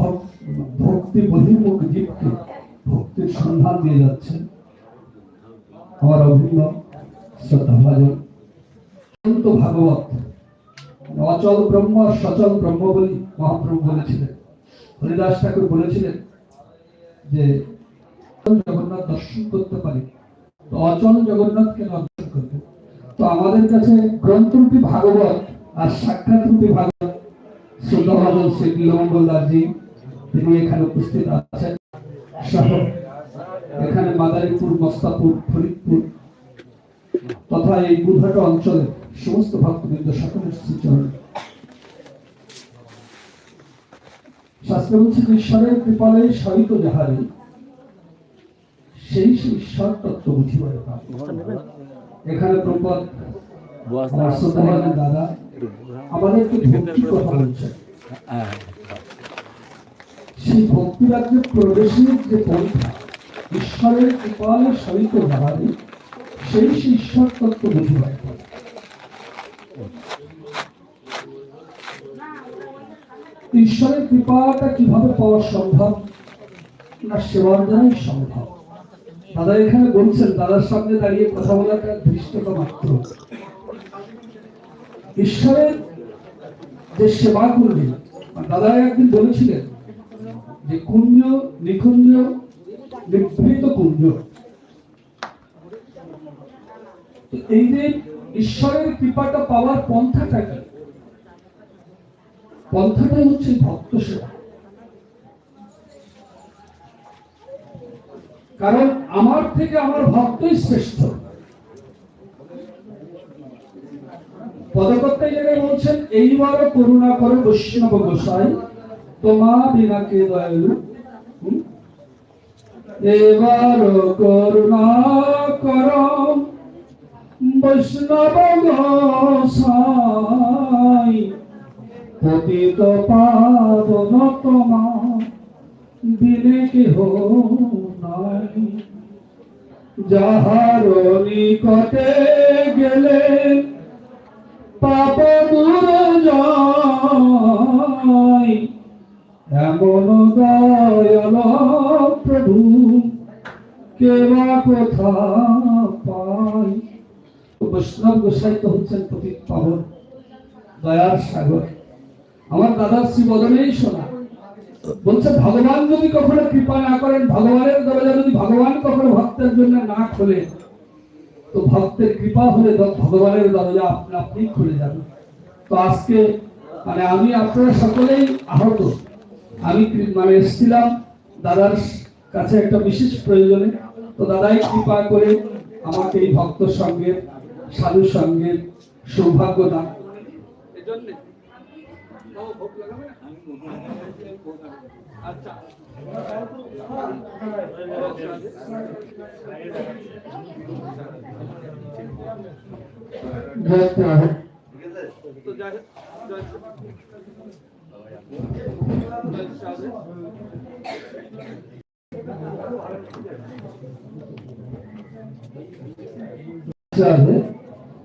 ভক- ভক্তি বহির্মুখ জীবকে ভক্তির সন্ধান দিয়ে যাচ্ছেন আমার অভিন্ন শ্রদ্ধা ভাজন। অত্যন্ত ভাগবত, অচল ব্রহ্ম সচল ব্রহ্ম বলি মহাপ্রভু বলেছিলেন। হরিদাস ঠাকুর বলেছিলেন যে জগন্নাথ দর্শন করতে পারি অচল জগন্নাথ কেন দর্শন করবে? তো আমাদের কাছে গ্রন্থরূপী ভাগবত আর সাক্ষাৎ রূপী ভাগবত, শ্রদ্ধাভাজন শ্রী নীলমঙ্গল দাসজি তিনি এখানে উপস্থিত আছেন। এখানে মাদারীপুর, মস্তাপুর, ফরিদপুর তথা এই বুধহাটা অঞ্চলে সমস্ত ভক্তবৃন্দ সকলের শ্রীচরণ। শাস্ত্র ঈশ্বরের কৃপালে সহিত যাহারে, সেই সেই ঈশ্বর তত্ত্ব এখানে দাদা, আমাদেরকে ভক্তি কথা সেই ভক্তি রাজ্যে প্রবেশের যে পন্থা ঈশ্বরের কৃপালে সহিত যাহারে সেই ঈশ্বর তত্ত্ব বুঝিবার। ঈশ্বরের কৃপাটা কীভাবে পাওয়া সম্ভব? না সেবার দ্বারাই সম্ভব। দাদা এখানে বলছেন, দাদার সামনে দাঁড়িয়ে কথা বলাটা ধৃষ্টতা মাত্র। ঈশ্বরের যে সেবা করলেন দাদা একদিন বলেছিলেন যে কুঞ্জ নিকুঞ্জ নিভৃত কুঞ্জ। এই যে ঈশ্বরের কৃপাটা পাওয়ার পন্থাটা কি? পন্থাটাই হচ্ছে ভক্ত সেবা। কারণ আমার থেকে আমার ভক্তই শ্রেষ্ঠ। পদকর্তাই জায়গায় বলছেন, এইবারও করুণা করে বৈষ্ণব গোসাই। তোমা বিনা কে দয়ালু, হুম? এবারও করুণা কর, বৈষ্ণব গোসাই। পতিত পাবন তোমা দিনে কেহ নাই। যাহার নিকটে গেলে পাপ দূর যায়। দয়াল প্রভু। কেবা কোথা পাই। বৈষ্ণব গোসাই হচ্ছেন পতিত পাবন, দয়ার সাগর। আমার দাদার শ্রী বদনেই শোনা। বলছে, ভগবান যদি কখনো কৃপা না করেন, ভগবানের দরজা যদি ভগবান কখনো ভক্তের জন্য না খোলে, তো ভক্তের কৃপা হলে ভগবানের দরজা আপনা আপনি খুলে যাবে। তো আজকে মানে আমি আপনারা সকলেই আহত। আমি মানে এসেছিলাম দাদার কাছে একটা বিশেষ প্রয়োজনে। তো দাদাই কৃপা করে আমাকে এই ভক্ত সঙ্গে সাধু সঙ্গে সৌভাগ্য দান। এজন্যে ও ভোগ লাগাবে না? আচ্ছা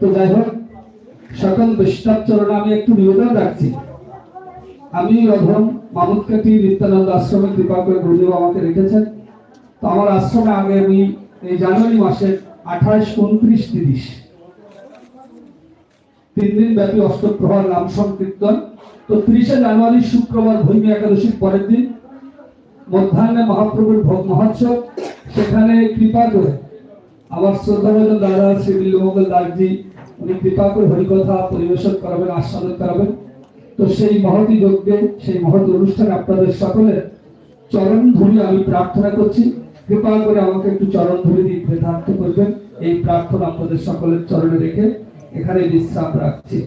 তো যাই হোক, সকল বৈষ্ণব চরণে আমি একটু নিবেদন রাখছি। আমি অধম মামুদকাটি নিত্যানন্দ আশ্রমে কৃপা করে গুরুদেব আমাকে রেখেছেন। তো আমার আশ্রমে আগে আমি এই জানুয়ারি মাসের আঠাশ উনত্রিশ তিরিশ তিন দিন ব্যাপী অষ্টপ্রহর নাম সংকীর্তন তো ত্রিশে জানুয়ারি শুক্রবার ভূমি একাদশীর পরের দিন মধ্যাহ্নে মহাপ্রভুর ভোগ মহোৎসব। সেখানে কৃপা করে আমার শ্রদ্ধাভাজন দাদা শ্রী নীলমঙ্গল দাসজি, উনি কৃপা করে হরিকথা পরিবেশন করাবেন, আস্বাদন করাবেন। তো সেই মহতি যজ্ঞে, সেই মহৎ অনুষ্ঠানে আপনাদের সকলের চরণ ধরি আমি প্রার্থনা করছি। কৃপা করে আমাকে একটু চরণ ধরে দিয়ে কৃতার্থ করবেন। এই প্রার্থনা আপনাদের সকলের চরণে রেখে এখানে বিশ্রাম রাখছি।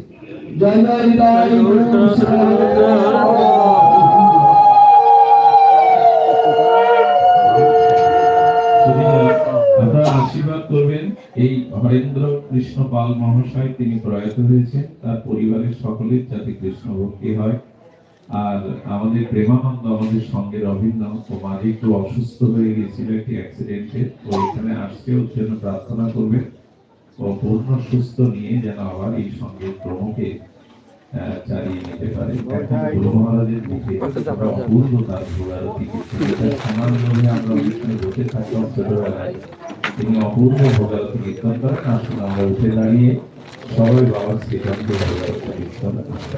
এই হরেন্দ্র কৃষ্ণ পাল মহাশয় তিনি প্রয়াত হয়েছেন তার পরিবারের সকলের যাতে কৃষ্ণ ভক্তি হয় আর আমাদের প্রেমানন্দ আমাদের অভিন্ন ও মাঝে একটু অসুস্থ হয়ে গেছিল একটি অ্যাক্সিডেন্টে ও এখানে আসছে ওর জন্য প্রার্থনা করবেন ও পূর্ণ সুস্থ নিয়ে যেন আবার এই সঙ্গে প্রমুখে চালিয়ে নিতে পারে। এখন গুরু মহারাজের মুখে একটা অপূর্ব তার ভোগারতি কীর্তন সমান লোভে আমরা অনুষ্ঠানে বসে থাকলাম ছোটবেলায়। তিনি অপূর্ব ভোগারতি কীর্তন করেন। আসুন আমরা উঠে দাঁড়িয়ে সবাই বাবার শ্রীকান্ত ভোগারতি কীর্তন করতে